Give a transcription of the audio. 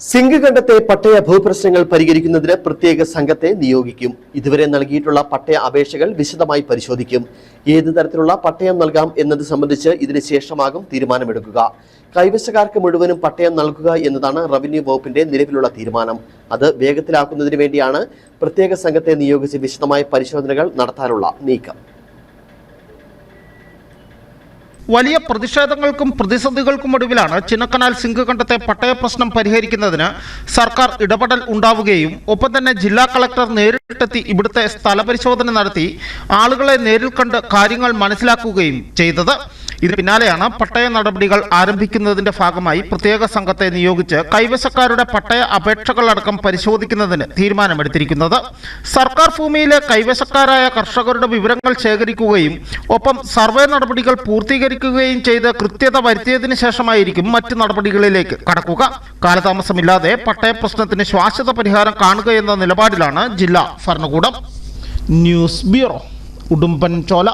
സിംഗ് കണ്ടത്തെ പട്ടയ ഭൂപ്രശ്നങ്ങൾ പരിഹരിക്കുന്നതിന് പ്രത്യേക സംഘത്തെ നിയോഗിക്കും. ഇതുവരെ നൽകിയിട്ടുള്ള പട്ടയ അപേക്ഷകൾ വിശദമായി പരിശോധിക്കും. ഏത് തരത്തിലുള്ള പട്ടയം നൽകാം എന്നത് സംബന്ധിച്ച് ഇതിന് ശേഷമാകും തീരുമാനമെടുക്കുക. കൈവശക്കാർക്ക് മുഴുവനും പട്ടയം നൽകുക എന്നതാണ് റവന്യൂ വകുപ്പിന്റെ നിലവിലുള്ള തീരുമാനം. അത് വേഗത്തിലാക്കുന്നതിന് വേണ്ടിയാണ് പ്രത്യേക സംഘത്തെ നിയോഗിച്ച് വിശദമായ പരിശോധനകൾ നടത്താനുള്ള നീക്കം. വലിയ പ്രതിഷേധങ്ങൾക്കും പ്രതിസന്ധികൾക്കും ഒടുവിലാണ് ചിന്നക്കനാൽ സിങ്ക് കണ്ടത്തെ പട്ടയ പ്രശ്നം പരിഹരിക്കുന്നതിന് സർക്കാർ ഇടപെടൽ ഉണ്ടാവുകയും ഒപ്പം തന്നെ ജില്ലാ കളക്ടർ നേരിട്ടെത്തി ഇവിടുത്തെ സ്ഥലപരിശോധന നടത്തി ആളുകളെ നേരിൽ കണ്ട് കാര്യങ്ങൾ മനസ്സിലാക്കുകയും ചെയ്തത്. ഇതിന് പിന്നാലെയാണ് പട്ടയ നടപടികൾ ആരംഭിക്കുന്നതിന്റെ ഭാഗമായി പ്രത്യേക സംഘത്തെ നിയോഗിച്ച് കൈവശക്കാരുടെ പട്ടയ അപേക്ഷകളടക്കം പരിശോധിക്കുന്നതിന് തീരുമാനമെടുത്തിരിക്കുന്നത്. സർക്കാർ ഭൂമിയിലെ കൈവശക്കാരായ കർഷകരുടെ വിവരങ്ങൾ ശേഖരിക്കുകയും ഒപ്പം സർവേ നടപടികൾ പൂർത്തീകരിക്കുകയും ചെയ്ത് കൃത്യത വരുത്തിയതിന് ശേഷമായിരിക്കും മറ്റ് നടപടികളിലേക്ക് കടക്കുക. കാലതാമസമില്ലാതെ പട്ടയ പ്രശ്നത്തിന് ശാശ്വത പരിഹാരം കാണുക എന്ന നിലപാടിലാണ് ജില്ലാ ഭരണകൂടം. ന്യൂസ് ബ്യൂറോ ഉടുമ്പൻ ചോല